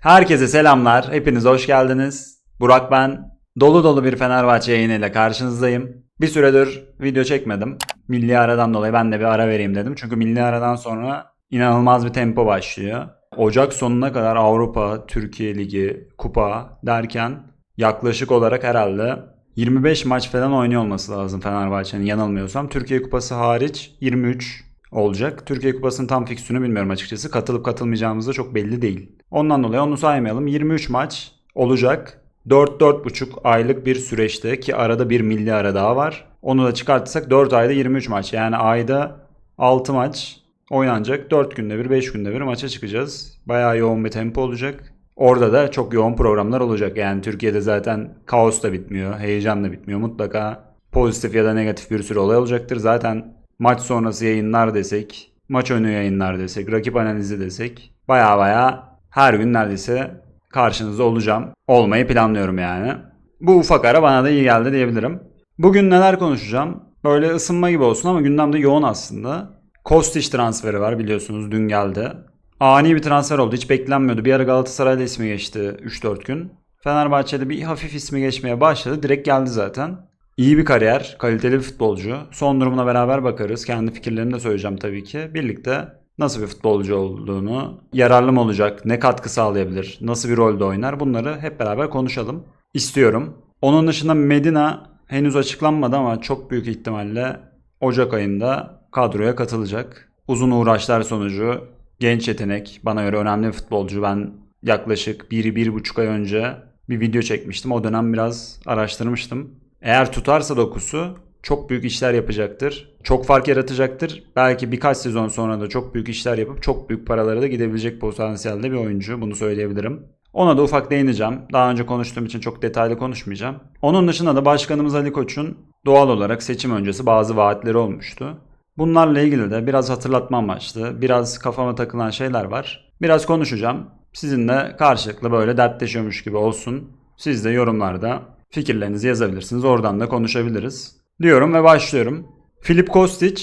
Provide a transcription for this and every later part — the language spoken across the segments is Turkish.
Herkese selamlar. Hepiniz hoş geldiniz. Burak ben. Dolu dolu bir Fenerbahçe yayınıyla karşınızdayım. Bir süredir video çekmedim. Milli aradan dolayı ben de bir ara vereyim dedim. Çünkü milli aradan sonra inanılmaz bir tempo başlıyor. Ocak sonuna kadar Avrupa, Türkiye Ligi, Kupa derken yaklaşık olarak herhalde 25 maç falan oynuyor olması lazım Fenerbahçe'nin yanılmıyorsam. Türkiye Kupası hariç 23 olacak. Türkiye Kupası'nın tam fiksünü bilmiyorum açıkçası. Katılıp katılmayacağımız da çok belli değil. Ondan dolayı onu saymayalım. 23 maç olacak. 4-4,5 aylık bir süreçte ki arada bir milli ara daha var. Onu da çıkartırsak 4 ayda 23 maç. Yani ayda 6 maç oynanacak. 4 günde bir 5 günde bir maça çıkacağız. Bayağı yoğun bir tempo olacak. Orada da çok yoğun programlar olacak. Yani Türkiye'de zaten kaos da bitmiyor, heyecan da bitmiyor. Mutlaka pozitif ya da negatif bir sürü olay olacaktır. Zaten maç sonrası yayınlar desek, maç önü yayınlar desek, rakip analizi desek baya baya her gün neredeyse karşınızda olacağım. Olmayı planlıyorum yani. Bu ufak ara bana da iyi geldi diyebilirim. Bugün neler konuşacağım? Böyle ısınma gibi olsun ama gündemde yoğun aslında. Kostić transferi var biliyorsunuz dün geldi. Ani bir transfer oldu hiç beklenmiyordu. Bir ara Galatasaray'da ismi geçti 3-4 gün. Fenerbahçe'de bir hafif ismi geçmeye başladı. Direkt geldi zaten. İyi bir kariyer, kaliteli bir futbolcu. Son durumuna beraber bakarız. Kendi fikirlerimi de söyleyeceğim tabii ki. Birlikte nasıl bir futbolcu olduğunu, yararlı mı olacak, ne katkı sağlayabilir, nasıl bir rolde oynar bunları hep beraber konuşalım istiyorum. Onun dışında Medina henüz açıklanmadı ama çok büyük ihtimalle Ocak ayında kadroya katılacak. Uzun uğraşlar sonucu genç yetenek, bana göre önemli bir futbolcu. Ben yaklaşık 1-1,5 ay önce bir video çekmiştim. O dönem biraz araştırmıştım. Eğer tutarsa dokusu çok büyük işler yapacaktır. Çok fark yaratacaktır. Belki birkaç sezon sonra da çok büyük işler yapıp çok büyük paralara da gidebilecek potansiyelde bir oyuncu. Bunu söyleyebilirim. Ona da ufak değineceğim. Daha önce konuştuğum için çok detaylı konuşmayacağım. Onun dışında da Başkanımız Ali Koç'un doğal olarak seçim öncesi bazı vaatleri olmuştu. Bunlarla ilgili de biraz hatırlatma amaçlı, biraz kafama takılan şeyler var. Biraz konuşacağım. Sizinle karşılıklı böyle dertleşiyormuş gibi olsun. Siz de yorumlarda fikirlerinizi yazabilirsiniz. Oradan da konuşabiliriz. Diyorum ve başlıyorum. Filip Kostic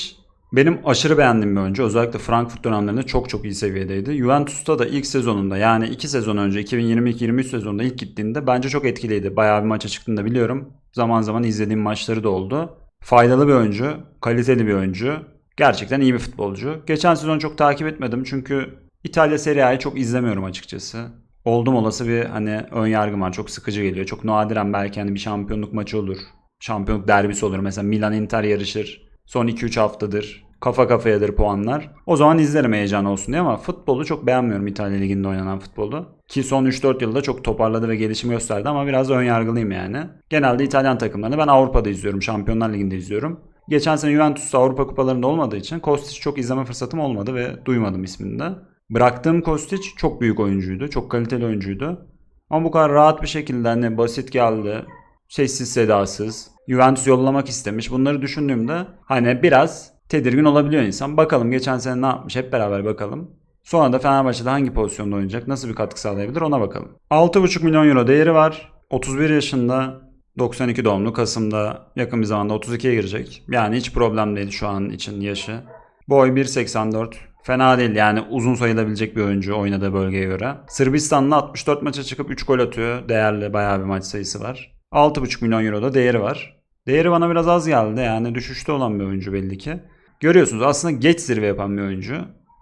benim aşırı beğendiğim bir oyuncu. Özellikle Frankfurt dönemlerinde çok çok iyi seviyedeydi. Juventus'ta da ilk sezonunda yani 2 sezon önce 2022-23 sezonunda ilk gittiğinde bence çok etkiliydi. Bayağı bir maça çıktığını da biliyorum. Zaman zaman izlediğim maçları da oldu. Faydalı bir oyuncu, kaliteli bir oyuncu. Gerçekten iyi bir futbolcu. Geçen sezon çok takip etmedim çünkü İtalya Serie A'yı çok izlemiyorum açıkçası. Oldum olası bir hani ön yargım var. Çok sıkıcı geliyor. Çok nadiren belki hani bir şampiyonluk maçı olur. Şampiyonluk derbisi olur. Mesela Milan Inter yarışır. Son 2-3 haftadır. Kafa kafayadır puanlar. O zaman izlerim heyecan olsun diye ama futbolu çok beğenmiyorum İtalya Ligi'nde oynanan futbolu. Ki son 3-4 yılda çok toparladı ve gelişim gösterdi ama biraz ön yargılıyım yani. Genelde İtalyan takımlarını ben Avrupa'da izliyorum. Şampiyonlar Ligi'nde izliyorum. Geçen sene Juventus Avrupa kupalarında olmadığı için Kostic çok izleme fırsatım olmadı ve duymadım ismini de. Bıraktığım Kostic çok büyük oyuncuydu. Çok kaliteli oyuncuydu. Ama bu kadar rahat bir şekilde hani basit geldi. Sessiz sedasız. Juventus yollamak istemiş. Bunları düşündüğümde hani biraz tedirgin olabiliyor insan. Bakalım geçen sene ne yapmış hep beraber bakalım. Sonra da Fenerbahçe'de hangi pozisyonda oynayacak, nasıl bir katkı sağlayabilir ona bakalım. 6,5 milyon euro değeri var. 31 yaşında 92 doğumlu Kasım'da yakın bir zamanda 32'ye girecek. Yani hiç problem değil şu an için yaşı. Boy 1.84. Fena değil yani uzun sayılabilecek bir oyuncu oynadığı bölgeye göre. Sırbistan'la 64 maça çıkıp 3 gol atıyor. Değerli bayağı bir maç sayısı var. 6,5 milyon euro da değeri var. Değeri bana biraz az geldi yani düşüşte olan bir oyuncu belli ki. Görüyorsunuz aslında geç zirve yapan bir oyuncu.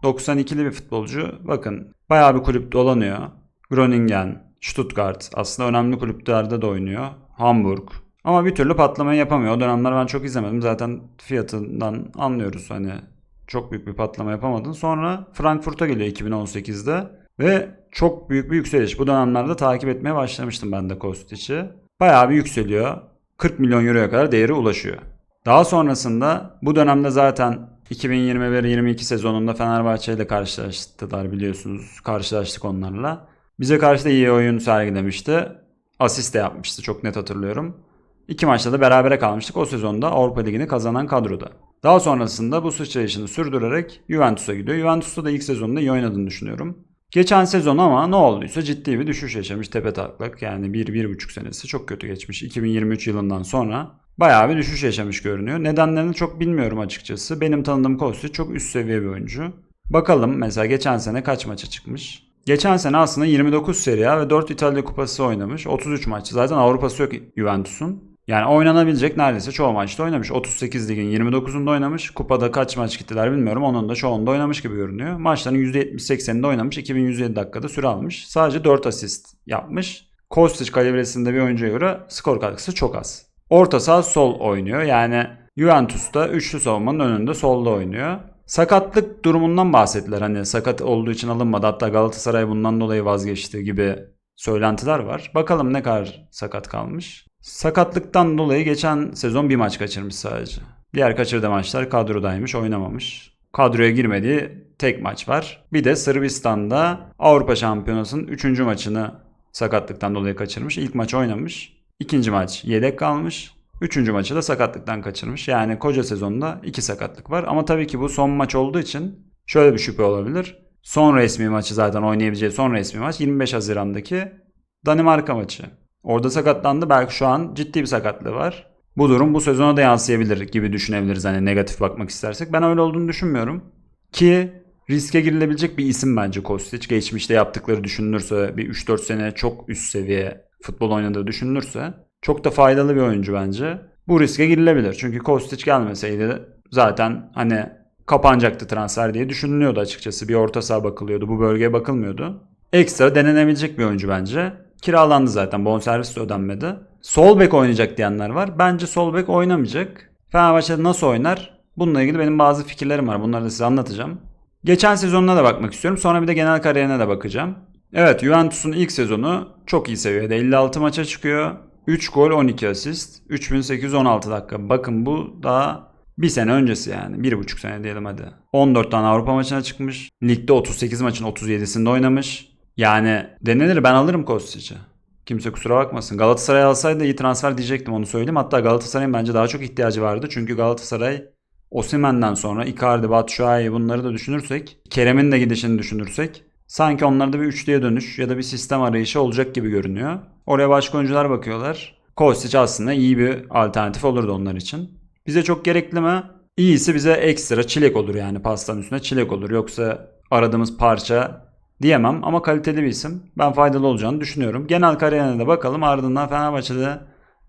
92'li bir futbolcu. Bakın bayağı bir kulüp dolanıyor. Groningen, Stuttgart aslında önemli kulüplerde de oynuyor. Hamburg. Ama bir türlü patlamayı yapamıyor. O dönemler ben çok izlemedim. Zaten fiyatından anlıyoruz hani çok büyük bir patlama yapamadın. Sonra Frankfurt'a geliyor 2018'de ve çok büyük bir yükseliş. Bu dönemlerde takip etmeye başlamıştım ben de Kostic'i. Bayağı bir yükseliyor. 40 milyon euroya kadar değeri ulaşıyor. Daha sonrasında bu dönemde zaten 2021-22 sezonunda Fenerbahçe ile karşılaştılar biliyorsunuz. Karşılaştık onlarla. Bize karşı da iyi oyun sergilemişti. Asist de yapmıştı çok net hatırlıyorum. İki maçta da berabere kalmıştık. O sezonda Avrupa Ligi'ni kazanan kadroda. Daha sonrasında bu sıçrayışını sürdürerek Juventus'a gidiyor. Juventus'ta da ilk sezonunda iyi oynadığını düşünüyorum. Geçen sezon ama ne olduysa ciddi bir düşüş yaşamış tepe taklak. Yani 1-1,5 senesi çok kötü geçmiş. 2023 yılından sonra bayağı bir düşüş yaşamış görünüyor. Nedenlerini çok bilmiyorum açıkçası. Benim tanıdığım Kostić çok üst seviye bir oyuncu. Bakalım mesela geçen sene kaç maça çıkmış? Geçen sene aslında 29 Serie A ve 4 İtalya Kupası oynamış. 33 maç. Zaten Avrupa'sı yok Juventus'un. Yani oynanabilecek neredeyse çoğu maçta oynamış. 38 ligin 29'unda oynamış. Kupada kaç maç gittiler bilmiyorum. Onun da çoğunda oynamış gibi görünüyor. Maçların %70-80'inde oynamış. 2107 dakikada süre almış. Sadece 4 asist yapmış. Kostic kalibresinde bir oyuncuya göre skor katkısı çok az. Orta saha sol oynuyor. Yani Juventus'ta üçlü savunmanın önünde solda oynuyor. Sakatlık durumundan bahsettiler. Hani sakat olduğu için alınmadı. Hatta Galatasaray bundan dolayı vazgeçti gibi söylentiler var. Bakalım ne kadar sakat kalmış. Sakatlıktan dolayı geçen sezon bir maç kaçırmış sadece. Diğer kaçırdığı maçlar kadrodaymış, oynamamış. Kadroya girmediği tek maç var. Bir de Sırbistan'da Avrupa Şampiyonası'nın 3. maçını sakatlıktan dolayı kaçırmış. İlk maç oynamış. İkinci maç yedek kalmış. Üçüncü maçı da sakatlıktan kaçırmış. Yani koca sezonda iki sakatlık var. Ama tabii ki bu son maç olduğu için şöyle bir şüphe olabilir. Son resmi maçı zaten oynayabileceği son resmi maç 25 Haziran'daki Danimarka maçı. Orada sakatlandı. Belki şu an ciddi bir sakatlığı var. Bu durum bu sezona da yansıyabilir gibi düşünebiliriz hani negatif bakmak istersek. Ben öyle olduğunu düşünmüyorum. Ki riske girilebilecek bir isim bence Kostic. Geçmişte yaptıkları düşünülürse bir 3-4 sene çok üst seviye futbol oynadığı düşünülürse çok da faydalı bir oyuncu bence. Bu riske girilebilir. Çünkü Kostic gelmeseydi zaten hani kapanacaktı transfer diye düşünülüyordu açıkçası. Bir orta saha bakılıyordu. Bu bölgeye bakılmıyordu. Ekstra denenebilecek bir oyuncu bence. Kiralandı zaten. Bonservis de ödenmedi. Sol bek oynayacak diyenler var. Bence sol bek oynamayacak. Fenerbahçe'de nasıl oynar? Bununla ilgili benim bazı fikirlerim var. Bunları da size anlatacağım. Geçen sezonuna da bakmak istiyorum. Sonra bir de genel kariyerine de bakacağım. Evet Juventus'un ilk sezonu çok iyi seviyede. 56 maça çıkıyor. 3 gol 12 asist. 3816 dakika. Bakın bu daha bir sene öncesi yani. Bir buçuk sene diyelim hadi. 14 tane Avrupa maçına çıkmış. Ligde 38 maçın 37'sinde oynamış. Yani denilir ben alırım Kostic'i. Kimse kusura bakmasın. Galatasaray alsaydı iyi transfer diyecektim onu söyleyeyim. Hatta Galatasaray'ın bence daha çok ihtiyacı vardı. Çünkü Galatasaray Osimhen'den sonra Icardi, Batshuayi bunları da düşünürsek, Kerem'in de gidişini düşünürsek sanki onlarda bir üçlüye dönüş ya da bir sistem arayışı olacak gibi görünüyor. Oraya başka oyuncular bakıyorlar. Kostic aslında iyi bir alternatif olurdu onlar için. Bize çok gerekli mi? İyisi bize ekstra çilek olur yani pastanın üstüne çilek olur. Yoksa aradığımız parça diyemem ama kaliteli bir isim. Ben faydalı olacağını düşünüyorum. Genel kariyerine de bakalım ardından Fenerbahçe'de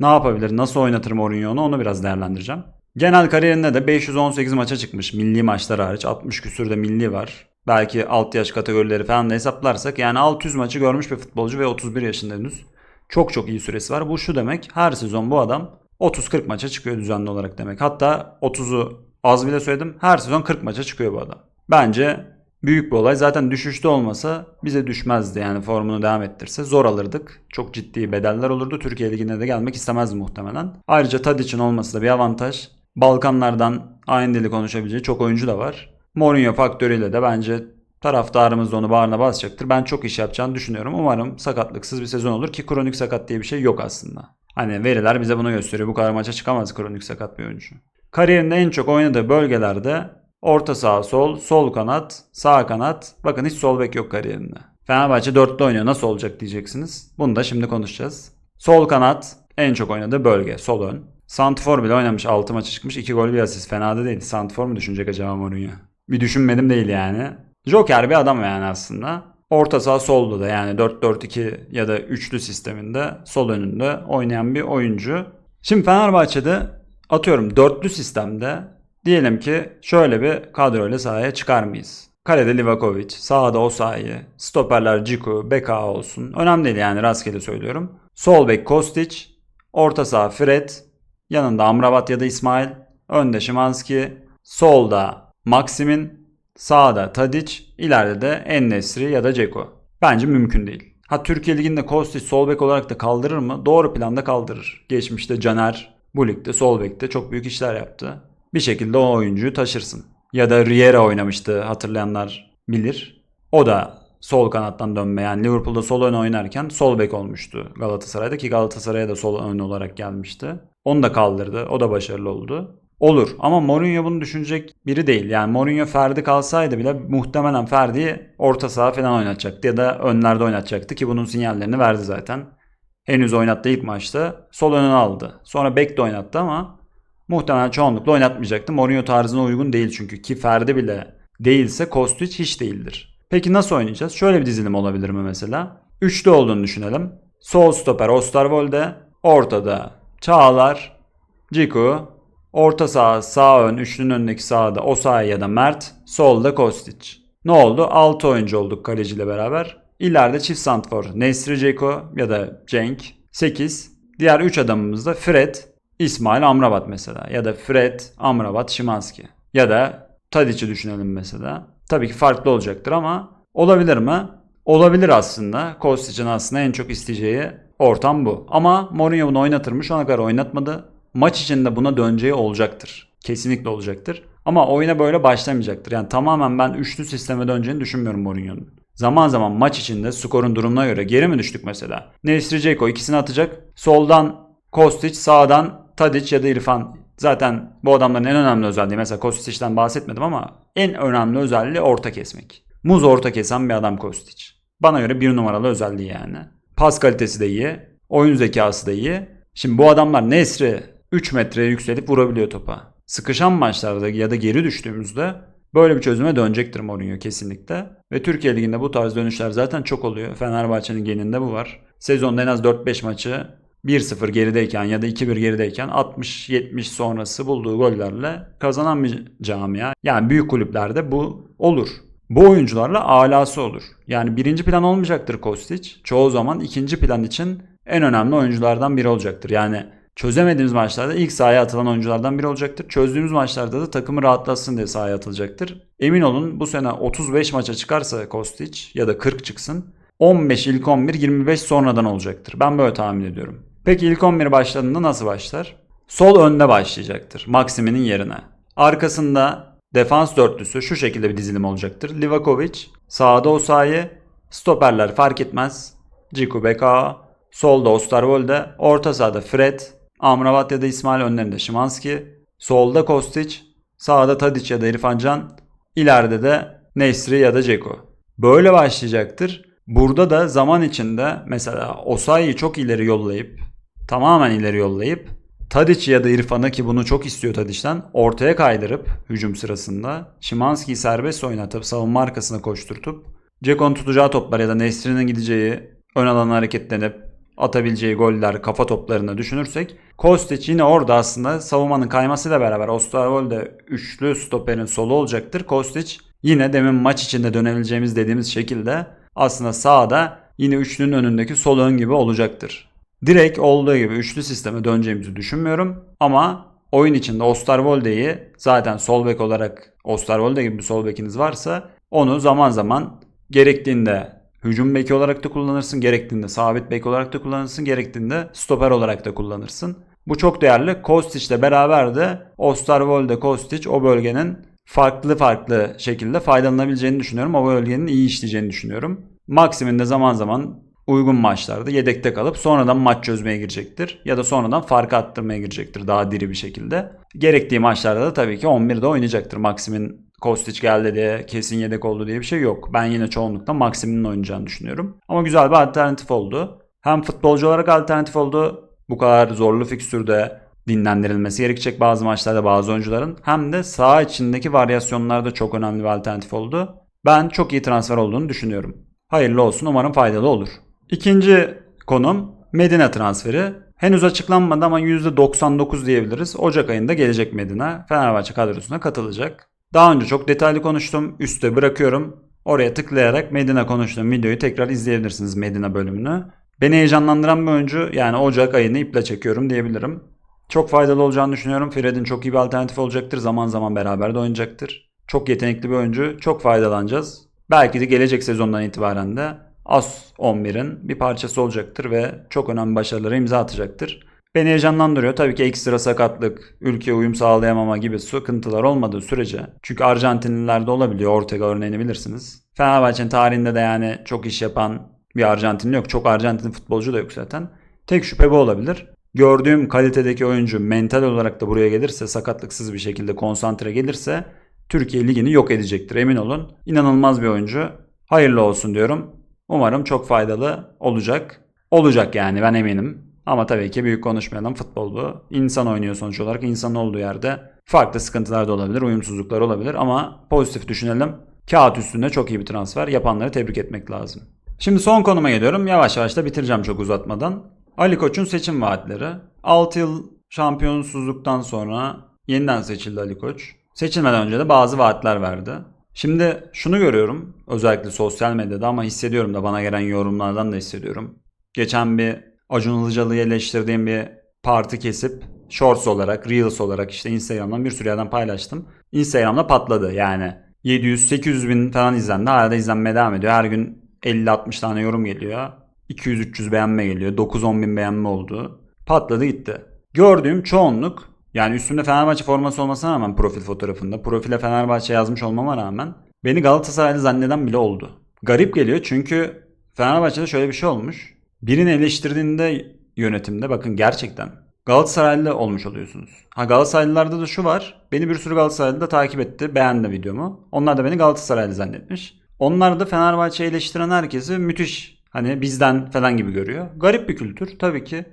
ne yapabilir, nasıl oynatır Mourinho'nu onu biraz değerlendireceğim. Genel kariyerinde de 518 maça çıkmış milli maçlar hariç 60 küsür de milli var. Belki alt yaş kategorileri falan da hesaplarsak yani 600 maçı görmüş bir futbolcu ve 31 yaşında henüz. Çok çok iyi süresi var. Bu şu demek her sezon bu adam 30-40 maça çıkıyor düzenli olarak demek. Hatta 30'u az bile söyledim. Her sezon 40 maça çıkıyor bu adam. Bence büyük bir olay. Zaten düşüşte olmasa bize düşmezdi yani formunu devam ettirse. Zor alırdık. Çok ciddi bedeller olurdu. Türkiye Ligi'ne de gelmek istemezdi muhtemelen. Ayrıca Tadic'in olması da bir avantaj. Balkanlardan aynı dili konuşabileceği çok oyuncu da var. Mourinho faktörüyle de bence taraftarımız da onu bağrına basacaktır. Ben çok iş yapacağını düşünüyorum. Umarım sakatlıksız bir sezon olur ki kronik sakat diye bir şey yok aslında. Hani veriler bize bunu gösteriyor. Bu kadar maça çıkamaz kronik sakat bir oyuncu. Kariyerinde en çok oynadığı bölgelerde orta saha sol, sol kanat, sağ kanat. Bakın hiç sol bek yok kariyerinde. Fenerbahçe dörtlü oynuyor. Nasıl olacak diyeceksiniz. Bunu da şimdi konuşacağız. Sol kanat en çok oynadığı bölge. Sol ön. Santfor bile oynamış. 6 maça çıkmış. 2 gol bir asist. Fena da değil. Santfor mu düşünecek acaba Mourinho? Bir düşünmedim değil yani. Joker bir adam yani aslında. Orta saha solda da yani 4-4-2 ya da üçlü sisteminde sol önünde oynayan bir oyuncu. Şimdi Fenerbahçe'de atıyorum dörtlü sistemde diyelim ki şöyle bir kadroyla sahaya çıkar mıyız? Kalede Livakovic, sağda Osayi, stoperler Ciku, Beka olsun. Önemli değil yani rastgele söylüyorum. Sol bek Kostic, orta saha Fred, yanında Amrabat ya da İsmail, önde Şimanski, solda Maximin, Sağda Tadic, ileride de Ennesri ya da Ceko. Bence mümkün değil. Ha Türkiye Ligi'nde Kostic sol bek olarak da kaldırır mı? Doğru planda kaldırır. Geçmişte Caner bu ligde sol bekte çok büyük işler yaptı. Bir şekilde o oyuncuyu taşırsın. Ya da Riera oynamıştı hatırlayanlar bilir. O da sol kanattan dönme yani Liverpool'da sol ön oynarken sol bek olmuştu Galatasaray'da ki Galatasaray'a da sol ön olarak gelmişti. Onu da kaldırdı. O da başarılı oldu. Olur ama Mourinho bunu düşünecek biri değil. Yani Mourinho Ferdi kalsaydı bile muhtemelen Ferdi'yi orta saha falan oynatacaktı ya da önlerde oynatacaktı ki bunun sinyallerini verdi zaten. Henüz oynattığı ilk maçta sol önüne aldı. Sonra bek de oynattı ama muhtemelen çoğunlukla oynatmayacaktı. Mourinho tarzına uygun değil çünkü ki Ferdi bile değilse Kostic hiç değildir. Peki nasıl oynayacağız? Şöyle bir dizilim olabilir mi mesela? Üçlü olduğunu düşünelim. Sol stoper Osterwolde, ortada Çağlar, Ciku, orta saha sağ ön üçlünün önündeki sağda Osayi ya da Mert, solda Kostic. Ne oldu? 6 oyuncu olduk kaleciyle beraber. İleride çift santfor Nesri Ceko ya da Cenk 8. Diğer 3 adamımız da Fred, İsmail Amrabat mesela ya da Fred, Amrabat, Şimanski ya da Tadic'i düşünelim mesela. Tabii ki farklı olacaktır ama olabilir mi? Olabilir aslında. Kostic'in aslında en çok isteyeceği ortam bu. Ama Mourinho bunu oynatırmış. Ona kadar oynatmadı. Maç içinde buna döneceği olacaktır. Kesinlikle olacaktır. Ama oyuna böyle başlamayacaktır. Yani tamamen ben üçlü sisteme döneceğini düşünmüyorum Mourinho'nun. Zaman zaman maç içinde skorun durumuna göre geri mi düştük mesela? Nesri Ceko ikisini atacak. Soldan Kostic, sağdan Tadic ya da İrfan. Zaten bu adamların en önemli özelliği mesela Kostic'ten bahsetmedim ama en önemli özelliği orta kesmek. Muz orta kesen bir adam Kostic. Bana göre bir numaralı özelliği yani. Pas kalitesi de iyi. Oyun zekası da iyi. Şimdi bu adamlar Nesri 3 metreye yükselip vurabiliyor topa. Sıkışan maçlarda ya da geri düştüğümüzde böyle bir çözüme dönecektir Mourinho kesinlikle. Ve Türkiye Ligi'nde bu tarz dönüşler zaten çok oluyor. Fenerbahçe'nin geninde bu var. Sezonda en az 4-5 maçı 1-0 gerideyken ya da 2-1 gerideyken 60-70 sonrası bulduğu gollerle kazanan bir camia. Yani büyük kulüplerde bu olur. Bu oyuncularla alası olur. Yani birinci plan olmayacaktır Kostic. Çoğu zaman ikinci plan için en önemli oyunculardan biri olacaktır. Yani çözemediğimiz maçlarda ilk sahaya atılan oyunculardan biri olacaktır. Çözdüğümüz maçlarda da takımı rahatlatsın diye sahaya atılacaktır. Emin olun bu sene 35 maça çıkarsa Kostic ya da 40 çıksın 15 ilk 11 25 sonradan olacaktır. Ben böyle tahmin ediyorum. Peki ilk 11 başladığında nasıl başlar? Sol önde başlayacaktır. Maksimin'in yerine. Arkasında defans dörtlüsü şu şekilde bir dizilim olacaktır. Livakovic, sağda Osayi, stoperler fark etmez. Ciku Beka, solda Osterwolde, orta sahada Fred, Amrabat ya da İsmail önlerinde Şimanski, solda Kostic, sağda Tadic ya da İrfan Can, ileride de Nesri ya da Ceko. Böyle başlayacaktır. Burada da zaman içinde mesela Osayi'yi çok ileri yollayıp tamamen ileri yollayıp Tadic ya da İrfan'ı ki bunu çok istiyor Tadic'ten ortaya kaydırıp hücum sırasında Şimanski'yi serbest oynatıp savunma arkasına koşturtup Ceko'nun tutacağı toplar ya da Nesri'nin gideceği ön alana hareketlenip atabileceği goller kafa toplarını düşünürsek Kostic yine orada aslında savunmanın kaymasıyla beraber Osterwolde üçlü stoperin solu olacaktır. Kostic yine demin maç içinde dönebileceğimiz dediğimiz şekilde aslında sağda yine üçlünün önündeki sol ön gibi olacaktır. Direkt olduğu gibi üçlü sisteme döneceğimizi düşünmüyorum ama oyun içinde Osterwolde'yi zaten sol bek olarak Osterwolde gibi bir sol bekiniz varsa onu zaman zaman gerektiğinde hücum beki olarak da kullanırsın, gerektiğinde sabit bek olarak da kullanırsın, gerektiğinde stoper olarak da kullanırsın. Bu çok değerli. Kostic ile beraber de Osterwolde, Kostic o bölgenin farklı farklı şekilde faydalanabileceğini düşünüyorum. O bölgenin iyi işleyeceğini düşünüyorum. Maximin de zaman zaman uygun maçlarda yedekte kalıp sonradan maç çözmeye girecektir. Ya da sonradan farkı attırmaya girecektir daha diri bir şekilde. Gerektiği maçlarda da tabii ki 11'de oynayacaktır. Maximin Kostic geldi diye kesin yedek oldu diye bir şey yok. Ben yine çoğunlukla Maximin'in oynayacağını düşünüyorum. Ama güzel bir alternatif oldu. Hem futbolcu olarak alternatif oldu. Bu kadar zorlu fikstürde dinlendirilmesi gerekecek bazı maçlarda bazı oyuncuların. Hem de saha içindeki varyasyonlarda çok önemli bir alternatif oldu. Ben çok iyi transfer olduğunu düşünüyorum. Hayırlı olsun umarım faydalı olur. İkinci konum Medine transferi. Henüz açıklanmadı ama %99 diyebiliriz. Ocak ayında gelecek Medine. Fenerbahçe kadrosuna katılacak. Daha önce çok detaylı konuştum. Üste bırakıyorum. Oraya tıklayarak Medine konuştuğum videoyu tekrar izleyebilirsiniz Medine bölümünü. Beni heyecanlandıran bir oyuncu yani Ocak ayını iple çekiyorum diyebilirim. Çok faydalı olacağını düşünüyorum. Fred'in çok iyi bir alternatif olacaktır. Zaman zaman beraber de oynayacaktır. Çok yetenekli bir oyuncu. Çok faydalanacağız. Belki de gelecek sezondan itibaren de As 11'in bir parçası olacaktır ve çok önemli başarılara imza atacaktır. Beni heyecanlandırıyor. Tabii ki ekstra sakatlık, ülkeye uyum sağlayamama gibi sıkıntılar olmadığı sürece. Çünkü Arjantinliler de olabiliyor. Ortega örneğini bilirsiniz. Fenerbahçe'nin tarihinde de yani çok iş yapan bir Arjantinli yok. Çok Arjantin futbolcu da yok zaten. Tek şüphe bu olabilir. Gördüğüm kalitedeki oyuncu mental olarak da buraya gelirse, sakatlıksız bir şekilde konsantre gelirse Türkiye Ligi'ni yok edecektir emin olun. İnanılmaz bir oyuncu. Hayırlı olsun diyorum. Umarım çok faydalı olacak. Olacak yani ben eminim. Ama tabii ki büyük konuşmayalım futbol bu. İnsan oynuyor sonuç olarak. İnsanın olduğu yerde farklı sıkıntılar da olabilir, uyumsuzluklar olabilir ama pozitif düşünelim. Kağıt üstünde çok iyi bir transfer. Yapanları tebrik etmek lazım. Şimdi son konuma geliyorum. Yavaş yavaş da bitireceğim çok uzatmadan. Ali Koç'un seçim vaatleri. 6 yıl şampiyonsuzluktan sonra yeniden seçildi Ali Koç. Seçilmeden önce de bazı vaatler verdi. Şimdi şunu görüyorum özellikle sosyal medyada ama hissediyorum da bana gelen yorumlardan da hissediyorum. Geçen bir Acun Ilıcalı'yı eleştirdiğim bir parti kesip Shorts olarak, Reels olarak işte Instagram'dan bir sürü yerden paylaştım. Instagram'da patladı yani. 700-800 bin falan izlendi. Hala da izlenmeye devam ediyor. Her gün 50-60 tane yorum geliyor. 200-300 beğenme geliyor. 9-10 bin beğenme oldu. Patladı gitti. Gördüğüm çoğunluk yani üstümde Fenerbahçe forması olmasına rağmen profil fotoğrafında profile Fenerbahçe yazmış olmama rağmen beni Galatasaraylı zanneden bile oldu. Garip geliyor çünkü Fenerbahçe'de şöyle bir şey olmuş. Birini eleştirdiğinde yönetimde bakın gerçekten Galatasaraylı olmuş oluyorsunuz. Ha Galatasaraylılarda da şu var. Beni bir sürü Galatasaraylı da takip etti. Beğendi videomu. Onlar da beni Galatasaraylı zannetmiş. Onlar da Fenerbahçe'yi eleştiren herkesi müthiş hani bizden falan gibi görüyor. Garip bir kültür tabii ki.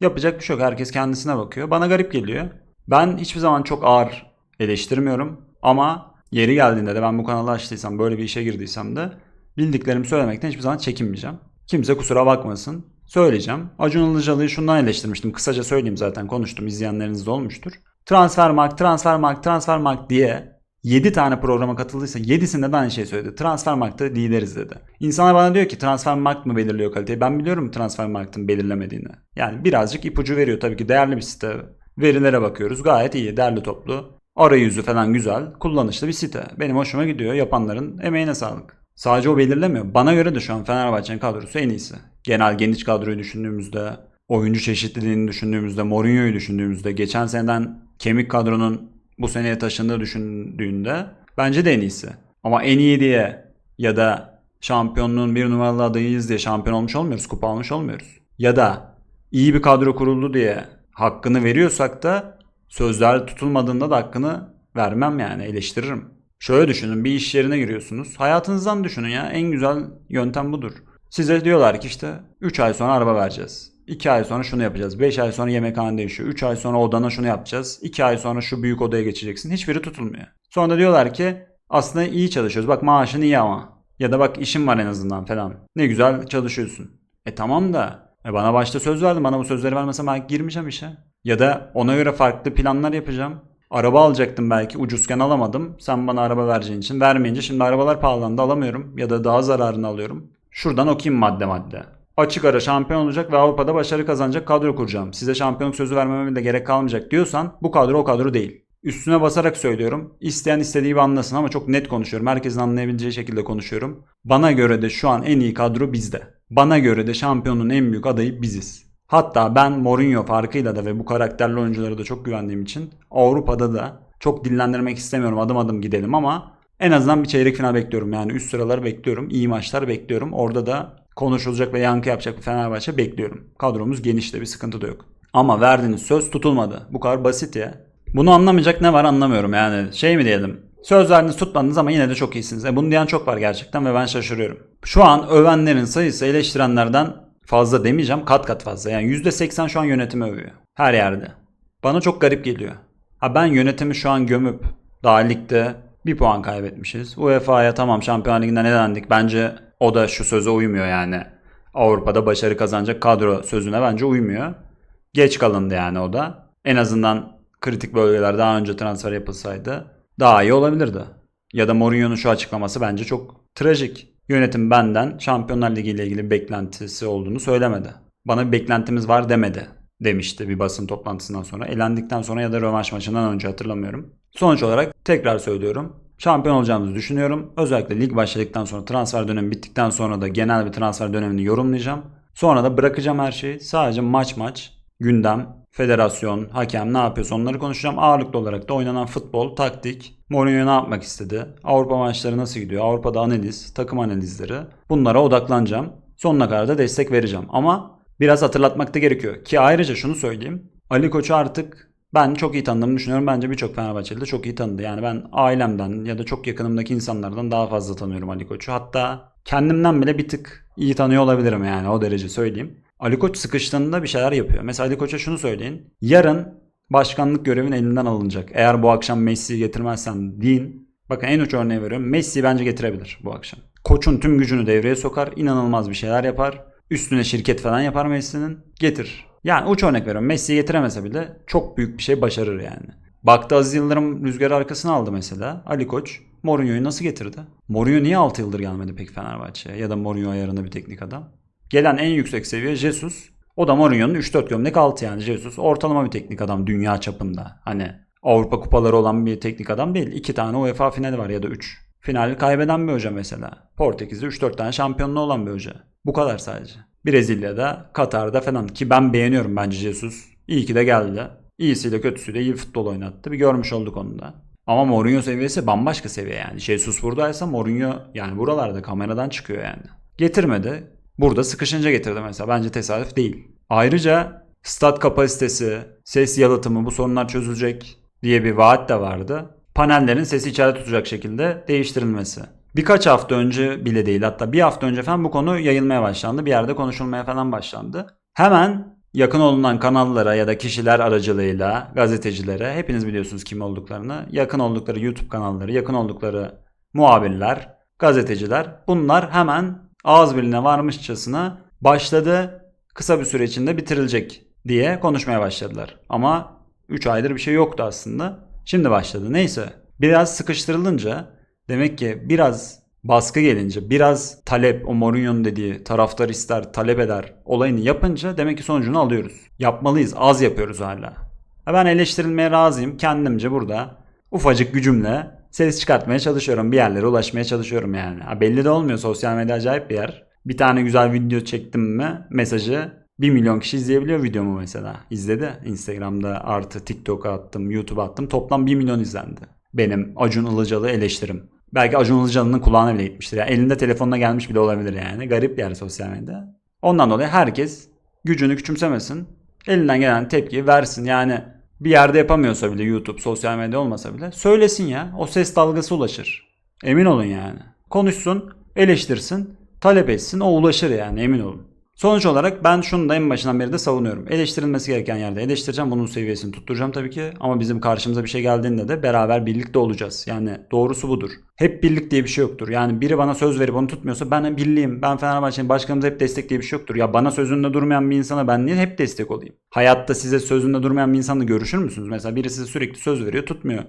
Yapacak bir şey yok. Herkes kendisine bakıyor. Bana garip geliyor. Ben hiçbir zaman çok ağır eleştirmiyorum. Ama yeri geldiğinde de ben bu kanalı açtıysam, böyle bir işe girdiysem de bildiklerimi söylemekten hiçbir zaman çekinmeyeceğim. Kimse kusura bakmasın. Söyleyeceğim. Acun Ilıcalı'yı şundan eleştirmiştim. Kısaca söyleyeyim zaten konuştum. İzleyenleriniz de olmuştur. Transfermarkt, Transfermarkt, Transfermarkt diye 7 tane programa katıldıysa 7'sinde de aynı şeyi söyledi. Transfermarkt'ta lideriz dedi. İnsanlar bana diyor ki Transfermarkt mı belirliyor kaliteyi? Ben biliyorum Transfermarkt'ın belirlemediğini. Yani birazcık ipucu veriyor. Tabii ki değerli bir site. Verilere bakıyoruz. Gayet iyi, derli toplu. Arayüzü falan güzel. Kullanışlı bir site. Benim hoşuma gidiyor. Yapanların emeğine sağlık. Sadece o belirlemiyor. Bana göre de şu an Fenerbahçe'nin kadrosu en iyisi. Genel geniş kadroyu düşündüğümüzde, oyuncu çeşitliliğini düşündüğümüzde, Mourinho'yu düşündüğümüzde, geçen seneden kemik kadronun bu seneye taşındığı düşündüğünde bence de en iyisi. Ama en iyi diye ya da şampiyonluğun bir numaralı adayıyız diye şampiyon olmuş olmuyoruz, kupa almış olmuyoruz. Ya da iyi bir kadro kuruldu diye hakkını veriyorsak da sözler tutulmadığında da hakkını vermem yani eleştiririm. Şöyle düşünün bir iş yerine giriyorsunuz. Hayatınızdan düşünün ya en güzel yöntem budur. Size diyorlar ki işte 3 ay sonra araba vereceğiz. 2 ay sonra şunu yapacağız. 5 ay sonra yemekhane değişiyor. 3 ay sonra odana şunu yapacağız. 2 ay sonra şu büyük odaya geçeceksin. Hiçbiri tutulmuyor. Sonra diyorlar ki aslında iyi çalışıyoruz. Bak maaşın iyi ama. Ya da bak işin var en azından falan. Ne güzel çalışıyorsun. E tamam da e bana başta söz verdin. Bana bu sözleri vermesen belki girmeyeceğim işe. Ya da ona göre farklı planlar yapacağım. Araba alacaktım belki ucuzken alamadım. Sen bana araba vereceğin için. Vermeyince şimdi arabalar pahalandı alamıyorum. Ya da daha zararını alıyorum. Şuradan okuyayım madde madde. Açık ara şampiyon olacak ve Avrupa'da başarı kazanacak kadro kuracağım. Size şampiyonluk sözü vermeme de gerek kalmayacak diyorsan bu kadro o kadro değil. Üstüne basarak söylüyorum. İsteyen istediği gibi anlasın ama çok net konuşuyorum. Herkesin anlayabileceği şekilde konuşuyorum. Bana göre de şu an en iyi kadro bizde. Bana göre de şampiyonun en büyük adayı biziz. Hatta ben Mourinho farkıyla da ve bu karakterli oyunculara da çok güvendiğim için Avrupa'da da çok dillendirmek istemiyorum adım adım gidelim ama en azından bir çeyrek final bekliyorum. Yani üst sıraları bekliyorum. iyi maçlar bekliyorum. Orada da konuşulacak ve yankı yapacak bir Fenerbahçe bekliyorum. Kadromuz geniş de bir sıkıntı da yok. Ama verdiğiniz söz tutulmadı. Bu kadar basit ya. Bunu anlamayacak ne var anlamıyorum yani. Şey mi diyelim? Söz verdiniz tutmadınız ama yine de çok iyisiniz. E bunu diyen çok var gerçekten ve ben şaşırıyorum. Şu an övenlerin sayısı eleştirenlerden fazla demeyeceğim kat kat fazla. Yani %80 şu an yönetimi övüyor. Her yerde. Bana çok garip geliyor. Ha ben yönetimi şu an gömüp daha ligde bir puan kaybetmişiz. UEFA'ya tamam Şampiyonlar Ligi'nden elendik. Bence o da şu söze uymuyor yani. Avrupa'da başarı kazanacak kadro sözüne bence uymuyor. Geç kalındı yani o da. En azından kritik bölgeler daha önce transfer yapılsaydı daha iyi olabilirdi. Ya da Mourinho'nun şu açıklaması bence çok trajik. Yönetim benden Şampiyonlar Ligi ile ilgili bir beklentisi olduğunu söylemedi. Bana bir beklentimiz var demedi demişti bir basın toplantısından sonra. Elendikten sonra ya da rövanş maçından önce hatırlamıyorum. Sonuç olarak tekrar söylüyorum. Şampiyon olacağımızı düşünüyorum. Özellikle lig başladıktan sonra transfer dönemi bittikten sonra da genel bir transfer dönemini yorumlayacağım. Sonra da bırakacağım her şeyi. Sadece maç maç, gündem, federasyon, hakem ne yapıyorsa onları konuşacağım. Ağırlıklı olarak da oynanan futbol, taktik, Mourinho ne yapmak istedi, Avrupa maçları nasıl gidiyor, Avrupa'da analiz, takım analizleri bunlara odaklanacağım. Sonuna kadar da destek vereceğim. Ama biraz hatırlatmak da gerekiyor. Ki ayrıca şunu söyleyeyim. Ali Koç'u artık ben çok iyi tanıdığımı düşünüyorum. Bence birçok Fenerbahçeli de çok iyi tanıdı. Yani ben ailemden ya da çok yakınımdaki insanlardan daha fazla tanıyorum Ali Koç'u. Hatta kendimden bile bir tık iyi tanıyor olabilirim yani o derece söyleyeyim. Ali Koç sıkıştığında bir şeyler yapıyor. Mesela Ali Koç'a şunu söyleyin. Yarın başkanlık görevin elinden alınacak. Eğer bu akşam Messi'yi getirmezsen deyin. Bakın en uç örneği veriyorum. Messi bence getirebilir bu akşam. Koçun tüm gücünü devreye sokar. inanılmaz bir şeyler yapar. Üstüne şirket falan yapar Messi'nin. Getir. Yani uç örnek veriyorum. Messi'yi getiremese bile çok büyük bir şey başarır yani. Baktı Aziz Yıldırım rüzgarı arkasına aldı mesela. Ali Koç Mourinho'yu nasıl getirdi? Mourinho niye 6 yıldır gelmedi peki Fenerbahçe'ye? Ya da Mourinho ayarında bir teknik adam. Gelen en yüksek seviye Jesus. O da Mourinho'nun 3-4 gömlek altı yani Jesus. Ortalama bir teknik adam dünya çapında. Hani Avrupa kupaları olan bir teknik adam değil. 2 tane UEFA finali var ya da 3. Finali kaybeden bir hoca mesela. Portekiz'de 3-4 tane şampiyonluğu olan bir hoca. Bu kadar sadece. Brezilya'da, Katar'da falan ki ben beğeniyorum bence Jesus. İyi ki de geldi. İyisiyle kötüsüyle iyi futbol oynattı. Bir görmüş olduk onu da. Ama Mourinho seviyesi bambaşka seviye yani. Jesus buradaysa Mourinho yani buralarda kameradan çıkıyor yani. Getirmedi. Burada sıkışınca getirdi mesela. Bence tesadüf değil. Ayrıca stat kapasitesi, ses yalıtımı bu sorunlar çözülecek diye bir vaat de vardı. Panellerin sesi içeride tutacak şekilde değiştirilmesi. Birkaç hafta önce bile değil hatta bir hafta önce falan bu konu yayılmaya başlandı. Bir yerde konuşulmaya falan başlandı. Hemen yakın olunan kanallara ya da kişiler aracılığıyla gazetecilere hepiniz biliyorsunuz kim olduklarını yakın oldukları YouTube kanalları yakın oldukları muhabirler gazeteciler bunlar hemen ağız birliğine varmışçasına başladı kısa bir süre içinde bitirilecek diye konuşmaya başladılar. Ama 3 aydır bir şey yoktu aslında. Şimdi başladı. Neyse biraz sıkıştırılınca demek ki biraz baskı gelince biraz talep o Mourinho'nun dediği taraftar ister talep eder olayını yapınca demek ki sonucunu alıyoruz. Yapmalıyız az yapıyoruz hala. Ha Ben eleştirilmeye razıyım kendimce burada ufacık gücümle ses çıkartmaya çalışıyorum bir yerlere ulaşmaya çalışıyorum yani. Ha belli de olmuyor sosyal medya acayip bir yer. Bir tane güzel video çektim mi mesajı 1 milyon kişi izleyebiliyor videomu mesela. İzledi. Instagram'da artı TikTok'a attım, YouTube'a attım. Toplam 1 milyon izlendi. Benim Acun Ilıcalı eleştirim. Belki Acun Ilıcalı'nın kulağına bile gitmiştir. Yani elinde telefonuna gelmiş bile olabilir yani. Garip yer sosyal medya. Ondan dolayı herkes gücünü küçümsemesin. Elinden gelen tepkiyi versin. Yani bir yerde yapamıyorsa bile YouTube, sosyal medya olmasa bile söylesin ya. O ses dalgası ulaşır. Emin olun yani. Konuşsun, eleştirsin, talep etsin. O ulaşır yani emin olun. Sonuç olarak ben şunu da en başından beri de savunuyorum. Eleştirilmesi gereken yerde eleştireceğim. Bunun seviyesini tutturacağım tabii ki. Ama bizim karşımıza bir şey geldiğinde de beraber birlikte olacağız. Yani doğrusu budur. Hep birlik diye bir şey yoktur. Yani biri bana söz verip onu tutmuyorsa ben birliğim. Ben Fenerbahçe'nin başkanımız hep destek diye bir şey yoktur. Ya bana sözünde durmayan bir insana ben niye hep destek olayım? Hayatta size sözünde durmayan bir insanla görüşür müsünüz? Mesela biri size sürekli söz veriyor tutmuyor.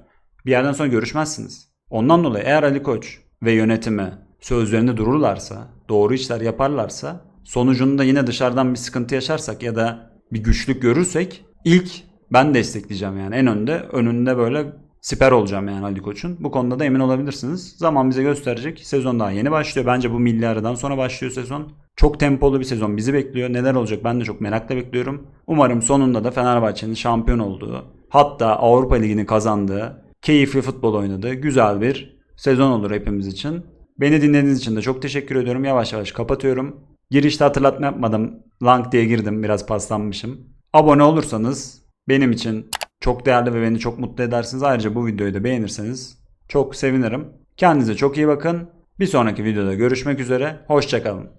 Bir yerden sonra görüşmezsiniz. Ondan dolayı eğer Ali Koç ve yönetimi sözlerinde dururlarsa, doğru işler yaparlarsa sonucunda yine dışarıdan bir sıkıntı yaşarsak ya da bir güçlük görürsek ilk ben destekleyeceğim yani en önde önünde böyle siper olacağım yani Ali Koç'un. Bu konuda da emin olabilirsiniz. Zaman bize gösterecek. Sezon daha yeni başlıyor. Bence bu milli aradan sonra başlıyor sezon. Çok tempolu bir sezon bizi bekliyor. Neler olacak ben de çok merakla bekliyorum. Umarım sonunda da Fenerbahçe'nin şampiyon olduğu, hatta Avrupa Ligi'ni kazandığı, keyifli futbol oynadığı güzel bir sezon olur hepimiz için. Beni dinlediğiniz için de çok teşekkür ediyorum. Yavaş yavaş kapatıyorum. Girişte hatırlatma yapmadım. Lang diye girdim. Biraz paslanmışım. Abone olursanız benim için çok değerli ve beni çok mutlu edersiniz. Ayrıca bu videoyu da beğenirseniz çok sevinirim. Kendinize çok iyi bakın. Bir sonraki videoda görüşmek üzere. Hoşçakalın.